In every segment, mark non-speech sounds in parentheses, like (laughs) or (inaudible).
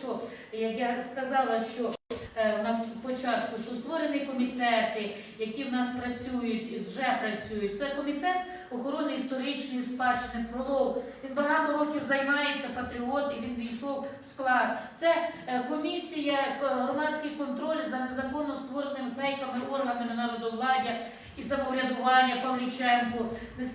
що як я сказала, що е, на початку, що створені комітети, які в нас працюють, і вже працюють. Це комітет охорони історичної спадщини Фролов. Він багато років займається патріот і він війшов в склад. Це е, комісія е, громадський контроль за незаконно створеними фейками органами народовладдя і самоврядування Павліченко.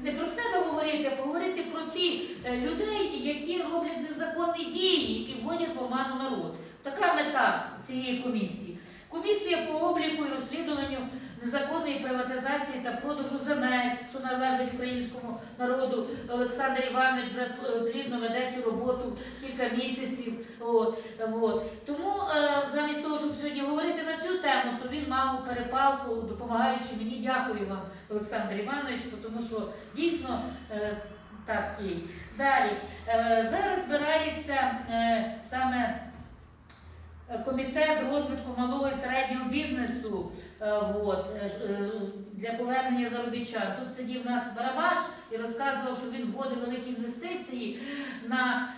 Не про себе говорити, а поговорити про ті людей, які роблять незаконні дії, які вводять в оману народ. Така мета цієї комісії. Комісія по обліку і розслідуванню незаконної приватизації та продажу земель, що належить українському народу. Олександр Іванович вже плідно веде цю роботу кілька місяців. От, от. Тому е, замість того, щоб сьогодні говорити на цю тему, то він мав перепалку, допомагаючи мені. Дякую вам, Олександр Іванович, тому що дійсно е, так є. Далі е, зараз збирається саме. Е, Комітет розвитку малого і середнього бізнесу е, от, е, для повернення заробітчан. Тут сидів у нас Барабаш і розказував, що він вводить великі інвестиції на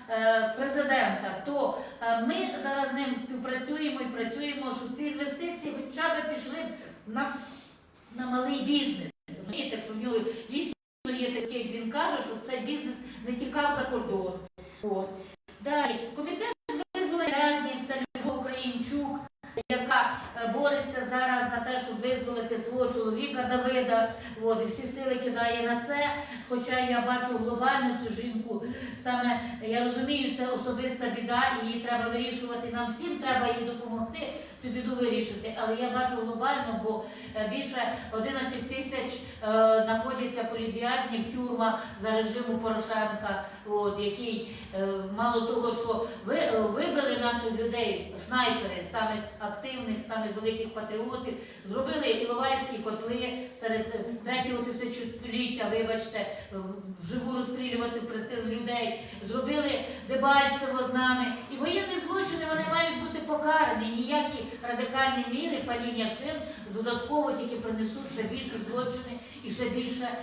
президента. То ми зараз з ним співпрацюємо і працюємо, щоб ці інвестиції хоча б пішли на, на малий бізнес. Розумієте, що в нього дійсно є таке, як він каже, щоб цей бізнес не тікав за кордон. От. Далі комітет Українчук, яка е, бореться зараз за те, щоб визволити свого чоловіка Давида. От, і всі сили кидає на це. Хоча я бачу глобально цю жінку, саме я розумію, це особиста біда, її треба вирішувати. Нам всім треба їй допомогти цю біду вирішити. Але я бачу глобально, бо е, більше 11 тисяч е, знаходяться політв'язні в тюрмах за режиму Порошенка, от, який е, мало того, що ви, е, вибили наших людей, снайпери, самих активних, самих великих патріотів, зробили іловайські котли серед третього тисячоліття, вибачте, вживу розстрілювати людей, зробили Дебальцево з нами. І воєнні злочини вони мають бути покарані. Ніякі радикальні міри, паління шин додатково тільки принесуть ще більше злочини і ще більше е,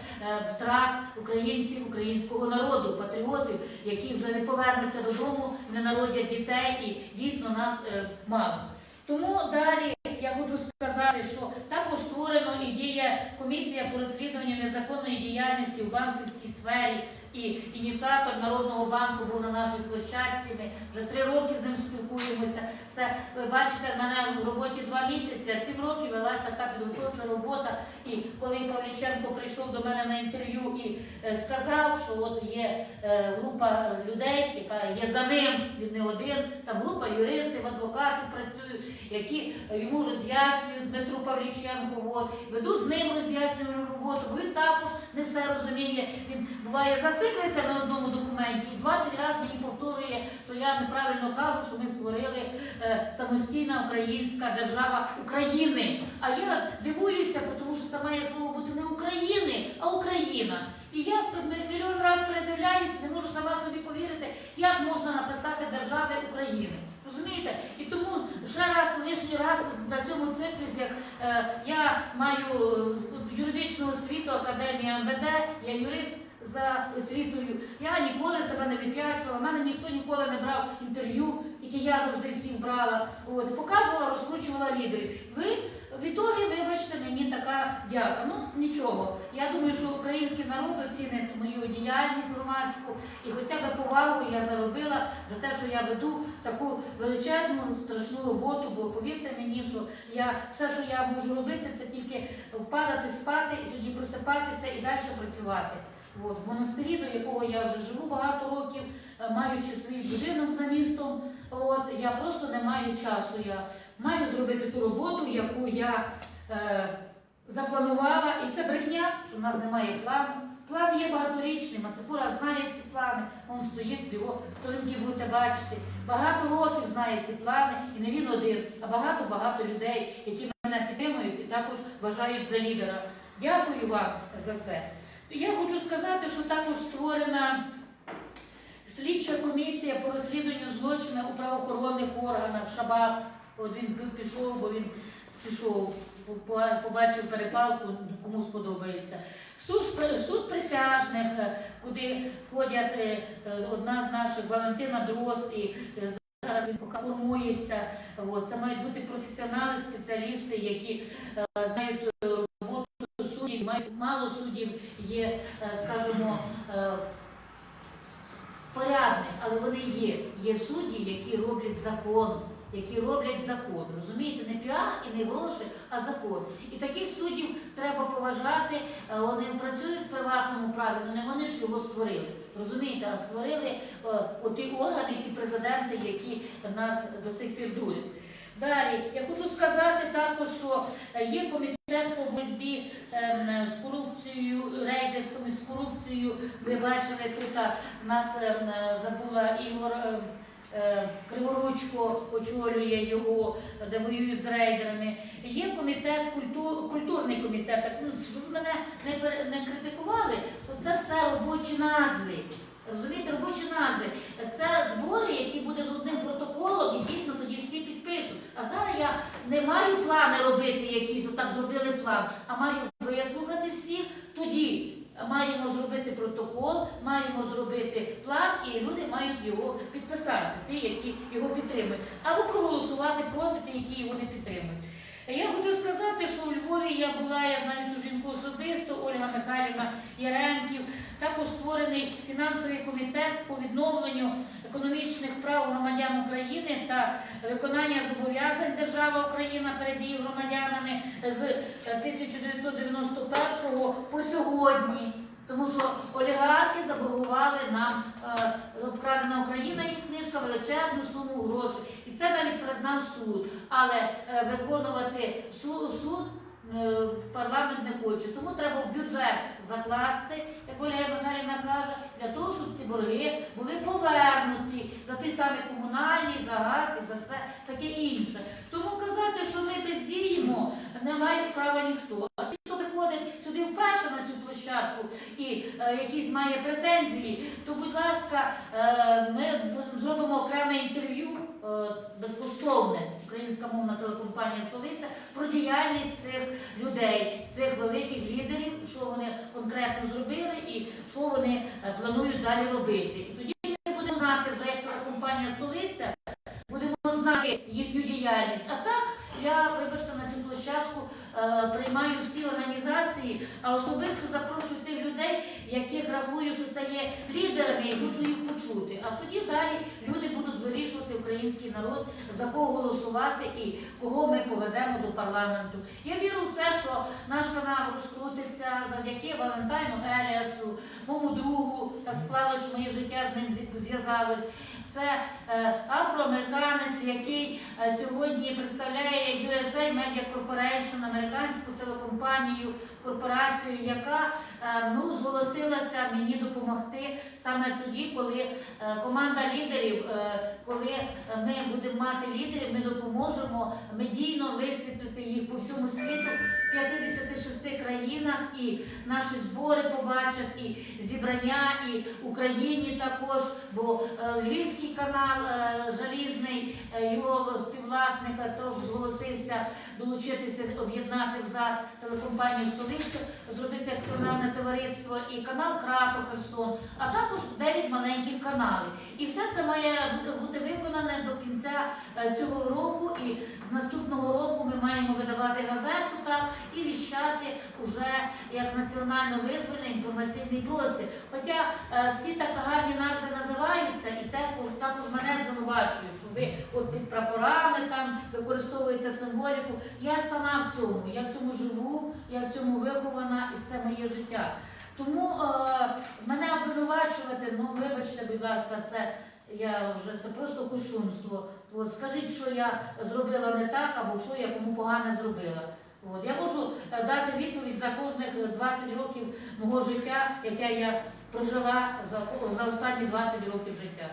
втрат українців, українського народу, патріотів, які вже не повернуться додому, не народять дітей і дійсно нас е, мало. Тому далі я хочу сказати, що також створено і діє комісія по розслідуванню незаконної діяльності в банківській сфері. І ініціатор Народного банку був на нашій площадці. Ми вже три роки з ним спілкуємося. Це ви бачите, в мене в роботі два місяці, а сім років велася така підготовча робота. І коли Павліченко прийшов до мене на інтерв'ю і е, сказав, що от є е, група людей, яка є за ним, він не один, там група юристів, адвокатів працюють, які йому роз'яснюють Дмитру Павліченку, от, ведуть з ним роз'яснювальну роботу, бо він також не все розуміє. Він буває зациклиться на одному документі і 20 разів мені повторює, що я неправильно кажу, що ми створили е, самостійна українська держава України. А я дивуюся, тому що це має слово бути не України, а Україна. І я мільйон разів передивляюсь, не можу сама собі повірити, як можна написати держави України. Розумієте? І тому ще раз лишній раз на цьому як е, я маю е, юридичну освіту, академія МВД, я юрист за освітою. Я ніколи себе не вип'ячувала, мене ніхто ніколи не брав інтерв'ю, тільки я завжди всіх брала. От, показувала, розкручувала лідерів. Ви в ітогі, вибачте, мені така дяка. Ну нічого. Я думаю, що український народ оцінить мою діяльність громадську і хоча б повагу я заробила за те, що я веду таку величезну страшну роботу, бо повірте мені, що я все, що я можу робити, це тільки впадати, спати і тоді просипатися і далі працювати. От, в монастирі, до якого я вже живу багато років, е, маючи свій будинок за містом, от, я просто не маю часу. Я маю зробити ту роботу, яку я е, запланувала. І це брехня, що в нас немає плану. План є багаторічний, Мацепура знає ці плани, він стоїть, його сторінки будете бачити. Багато років знає ці плани, і не він один, а багато-багато людей, які мене підтримують і також вважають за лідера. Дякую вам за це. Я хочу сказати, що також створена слідча комісія по розслідуванню злочину у правоохоронних органах. Він пи- пішов, бо він пішов, побачив перепалку, кому сподобається. Суд, присяжних, е, куди входять е, е, одна з наших Валентина Дрозд, зараз він покаже. формується. Це мають бути професіонали, спеціалісти, які знають роботу суддів, мають мало є, е, скажімо, е, порядних, але вони є. Є судді, які роблять закон, які роблять закон. Розумієте, не піар і не гроші, а закон. І таких суддів треба поважати. Е, Вони працюють в приватному праві, але не вони ж його створили. Розумієте, а створили оті органи, ті президенти, які нас до цих пір дурять. Далі я хочу сказати також, що е, є комітет по боротьбі ем, з корупцією, рейдерством з корупцією. Ви бачили тут нас ем, е, забула Ігор. е, е, Криворучко очолює його, де воюють з рейдерами. Є комітет, культу- культурний комітет. Ну, щоб мене не, не критикували, то це все робочі назви. Розумієте, робочі назви. Це збори, які будуть одним протоколом, і дійсно тоді. А зараз я не маю плани робити якісь, отак зробили план, а маю вислухати всіх тоді. Маємо зробити протокол, маємо зробити план, і люди мають його підписати, ті, які його підтримують, або проголосувати проти ті, які його не підтримують. Я хочу сказати, що у Львові я була, я знаю цю жінку особисто, Ольга Михайлівна Яремків. Також створений фінансовий комітет по відновленню економічних прав громадян України та виконання зобов'язань держава Україна перед її громадянами з е, 1991 по сьогодні. Тому що олігархи заборгували нам е, обкрадена Україна, їх книжка величезну суму грошей. І це навіть признав суд. Але е, виконувати суд, е, парламент не хоче. Тому треба в бюджет закласти, як Ольга Михайлівна каже, для того, щоб ці борги були повернуті за ті самі комунальні, за газ і за все таке інше. Тому казати, що ми бездіємо, не має права ніхто. А ті, хто приходить сюди вперше на цю площадку і е, якісь має претензії, то, будь ласка, е, ми зробимо окреме інтерв'ю е, безкоштовне українська мовна телекомпанія столиця про діяльність цих людей, цих великих лідерів, що вони конкретно зробили і що вони е, планують далі робити. І тоді ми будемо знати вже як телекомпанія столиця, будемо знати їхню діяльність. А так я, вибачте, на цю площадку е, приймаю всі організації, а особисто запрошую тих людей, яких рахую, що це є лідерами, і хочу їх почути. А тоді далі люди будуть вирішувати український народ, за кого голосувати і кого ми поведемо до парламенту. Я вірю в це, що наш канал розкрутиться завдяки Валентайну Еліасу, моєму другу, так склали, що моє життя з ним зв'язалось. Це е, афроамериканець, який е, сьогодні представляє USA Media Corporation, американську телекомпанію, корпорацію, яка е, ну, зголосилася мені допомогти саме тоді, коли команда лідерів, коли ми будемо мати лідерів, ми допоможемо медійно висвітлити їх по всьому світу. В 56 країнах і наші збори побачать, і зібрання, і в Україні також, бо е, Львівський канал е, Залізний, е, його співвласник теж зголосився долучитися, об'єднати в ЗАГС телекомпанію столицю, зробити акціонерне товариство і канал Краков Херсон, а також 9 маленьких каналів. І все це має бути- виконане до кінця е, цього року. І з наступного року ми маємо видавати газету так і віщати уже як національно визвольний інформаційний простір. Хоча е, всі так гарні назви називаються, і також, також мене звинувачують, що ви от під прапорами там використовуєте символіку. Я сама в цьому, я в цьому живу, я в цьому вихована, і це моє життя. Тому е, мене обвинувачувати, ну вибачте, будь ласка, це я вже це просто кощунство. От скажіть, що я зробила не так, або що я кому погане зробила. От я можу е, дати відповідь за кожних 20 років мого життя, яке я прожила за, за останні 20 років життя.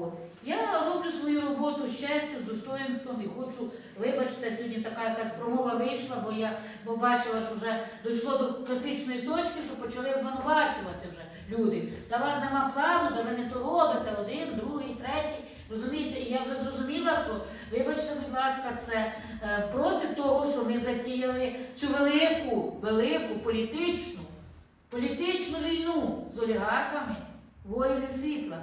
От. Я роблю свою роботу з честю, з достоїнством і хочу, вибачте, сьогодні така якась промова вийшла, бо я побачила, що вже дійшло до критичної точки, що почали обвинувачувати вже люди. Та вас нема плану, да ви не то робите, один, другий, третій. Розумієте, я вже зрозуміла, що, вибачте, будь ласка, це е, проти того, що ми затіяли цю велику, велику політичну, політичну війну з олігархами, воїнів світла.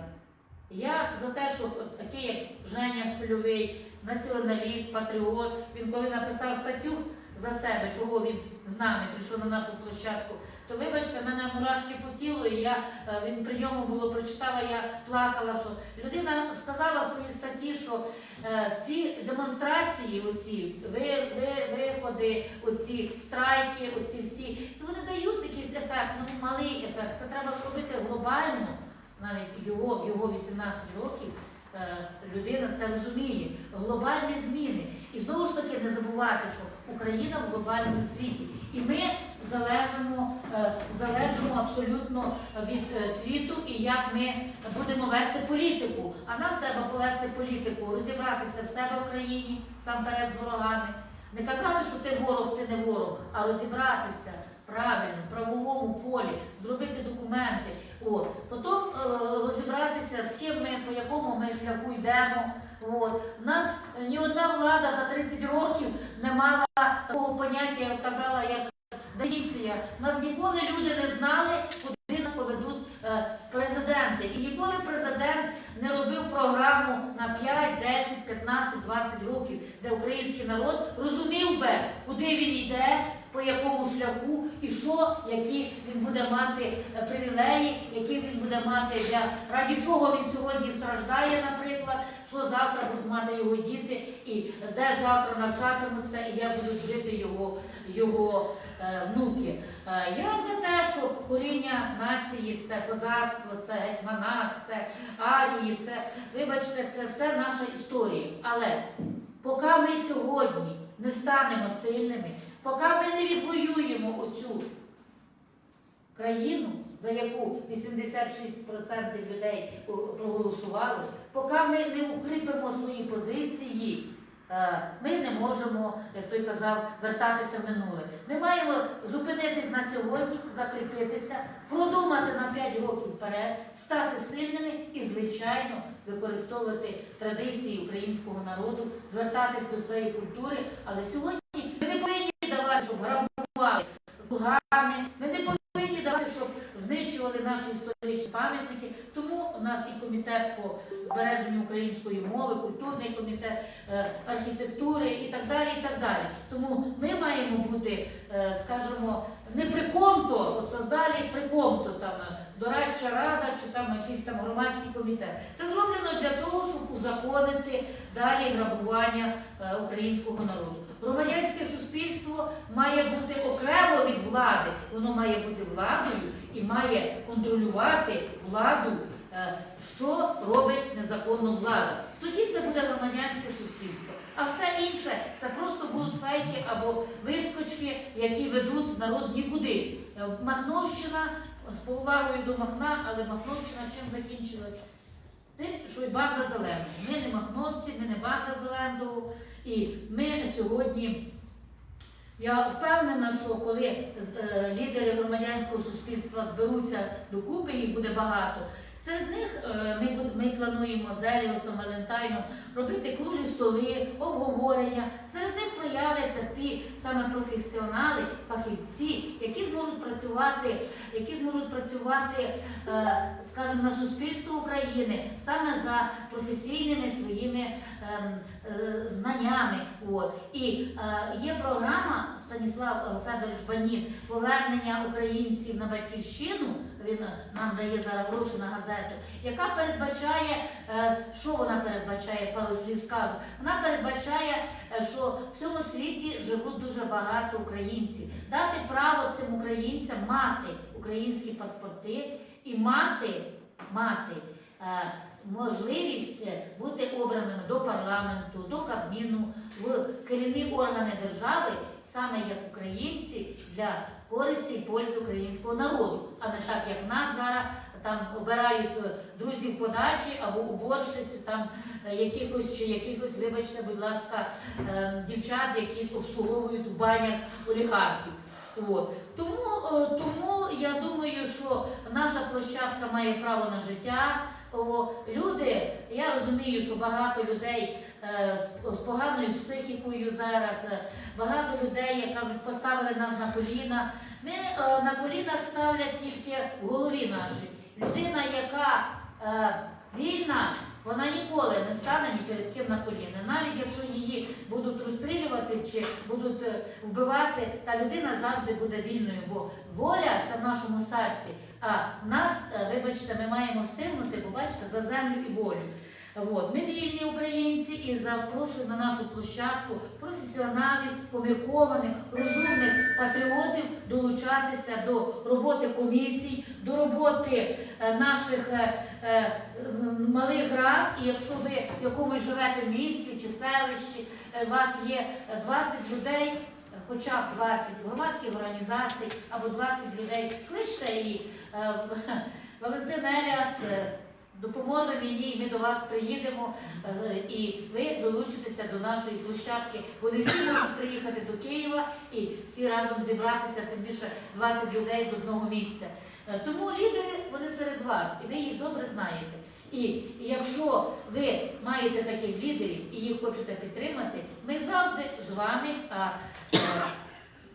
Я за те, от такі, як Женя польовий, націоналіст, патріот. Він коли написав статтю за себе, чого він з нами прийшов на нашу площадку, то вибачте, в мене мурашки по тілу, і я е, він при ньому було прочитала, я плакала, що людина сказала в своїй статті, що е, ці демонстрації, оці ви, ви, виходи, оці страйки, оці всі, це вони дають якийсь ефект, ну малий ефект. Це треба робити глобально, навіть його, його 18 років. Е, Людина це розуміє, глобальні зміни. І знову ж таки не забувати, що Україна в глобальному світі. І ми залежимо, е, залежимо абсолютно від е, світу і як ми будемо вести політику. А нам треба повести політику, розібратися в себе в країні, сам перед з ворогами. Не казати, що ти ворог, ти не ворог, а розібратися правильно, в правовому полі, зробити документи. От. Потім е, розібратися, з ким ми, по якому ми шляху йдемо. От. У нас ні одна влада за 30 років не мала такого поняття, я казала, як Дивіться, нас ніколи люди не знали, куди нас поведуть е, президенти. І ніколи президент не робив програму на 5, 10, 15, 20 років, де український народ розумів би, куди він йде, по якому шляху і що, які він буде мати е, привілеї, які він буде мати для раді чого він сьогодні страждає, наприклад, що завтра будуть мати його діти, і де завтра навчатимуться, і як будуть жити його, його е, внуки. Е, я за те, що коріння нації це козацтво, це гетьманат, це арії, це, вибачте, це все наша історія. Але поки ми сьогодні не станемо сильними, поки ми не відвоюємо оцю країну, за яку 86% людей проголосували, поки ми не укріпимо свої позиції, е, ми не можемо, як той казав, вертатися в минуле. Ми маємо зупинитись на сьогодні, закріпитися, продумати на 5 років вперед, стати сильними і, звичайно, використовувати традиції українського народу, звертатись до своєї культури. Але сьогодні ми не повинні давати, щоб грабували лугами, ми не повинні давати, щоб знищували наші історичні пам'ятники. Тому у нас і комітет по збереженню української мови, культурний комітет е, архітектури і так далі. і так далі. Тому ми маємо бути, е, скажімо, не прикомто, от создалі прикомто там е, дорадча рада чи там якийсь там громадський комітет. Це зроблено для того, щоб узаконити далі грабування українського народу. Громадянське суспільство має бути окремо від влади, воно має бути владою і має контролювати владу, що робить незаконна влада. Тоді це буде громадянське суспільство. А все інше це просто будуть фейки або вискочки, які ведуть народ нікуди. Е, Махновщина з повагою до Махна, але Махновщина чим закінчилась? Тим, що і банда зелена. Ми не махновці, ми не банда зеленого. І ми сьогодні, я впевнена, що коли е, лідери громадянського суспільства зберуться докупи, їх буде багато. Серед них е, ми, ми плануємо з Еліосом Валентайном робити круглі столи, обговорення. Серед них проявляться ті саме професіонали, фахівці, які зможуть працювати, які зможуть працювати, е, скажімо, на суспільство України саме за професійними своїми ем, е, знаннями. І е, є програма Станіслав е, Федорович Банін повернення українців на батьківщину. Він нам дає зараз гроші на газету, яка передбачає, що вона передбачає, пару слів скажу. Вона передбачає, що в цьому світі живуть дуже багато українців. Дати право цим українцям мати українські паспорти і мати, мати можливість бути обраними до парламенту, до Кабміну, в керівні органи держави, саме як українці для користі і пользи українського народу, а не так, як нас зараз там обирають е, друзів подачі або уборщиці там е, якихось чи якихось, вибачте, будь ласка, е, дівчат, які обслуговують в банях олігархів. От. Тому, е, тому я думаю, що наша площадка має право на життя. О, люди, я розумію, що багато людей е, з, поганою психікою зараз, е, багато людей, як кажуть, поставили нас на коліна. Ми е, на колінах ставлять тільки в голові нашій. Людина, яка вільна, Вона ніколи не стане ні перед ким на коліна. Навіть якщо її будуть розстрілювати чи будуть е, вбивати, та людина завжди буде вільною, бо воля це в нашому серці. А нас, е, вибачте, ми маємо стигнути, бо бачите, за землю і волю. От. Ми вільні українці і запрошую на нашу площадку професіоналів, поміркованих, розумних патріотів долучатися до роботи комісій, до роботи е, наших е, е, малих рад. І якщо ви в якомусь живете в місті чи селищі, у вас є е, 20 людей. Хоча б 20 громадських організацій або 20 людей, кличте її. (laughs) Валентин Еліас допоможе мені, і ми до вас приїдемо, е, і ви долучитеся до нашої площадки. Вони всі можуть приїхати до Києва і всі разом зібратися, тим більше 20 людей з одного місця. Е, Тому лідери вони серед вас, і ви їх добре знаєте. І якщо ви маєте таких лідерів і їх хочете підтримати, ми завжди з вами. А, е,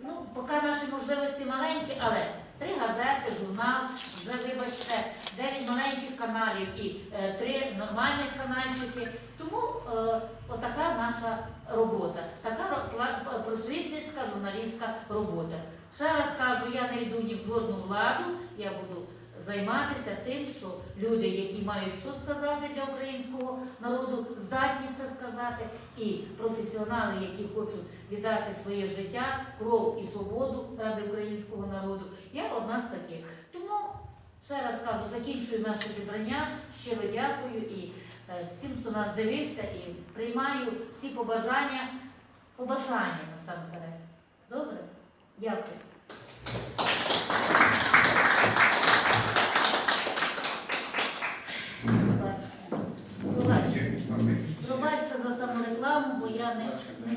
ну, поки наші можливості маленькі, але три газети, журнал, вже вибачте, дев'ять маленьких каналів і е, три нормальних канальчики. Тому е, отака наша робота, така ро- просвітницька журналістська робота. Ще раз кажу, я не йду ні в жодну владу, я буду займатися тим, що люди, які мають що сказати для українського народу, здатні це сказати, і професіонали, які хочуть віддати своє життя, кров і свободу ради українського народу. Я одна з таких. Тому ще раз кажу, закінчую наше зібрання. Щиро дякую і е, всім, хто нас дивився, і приймаю всі побажання, побажання насамперед. Добре? Дякую. Né? Obrigada.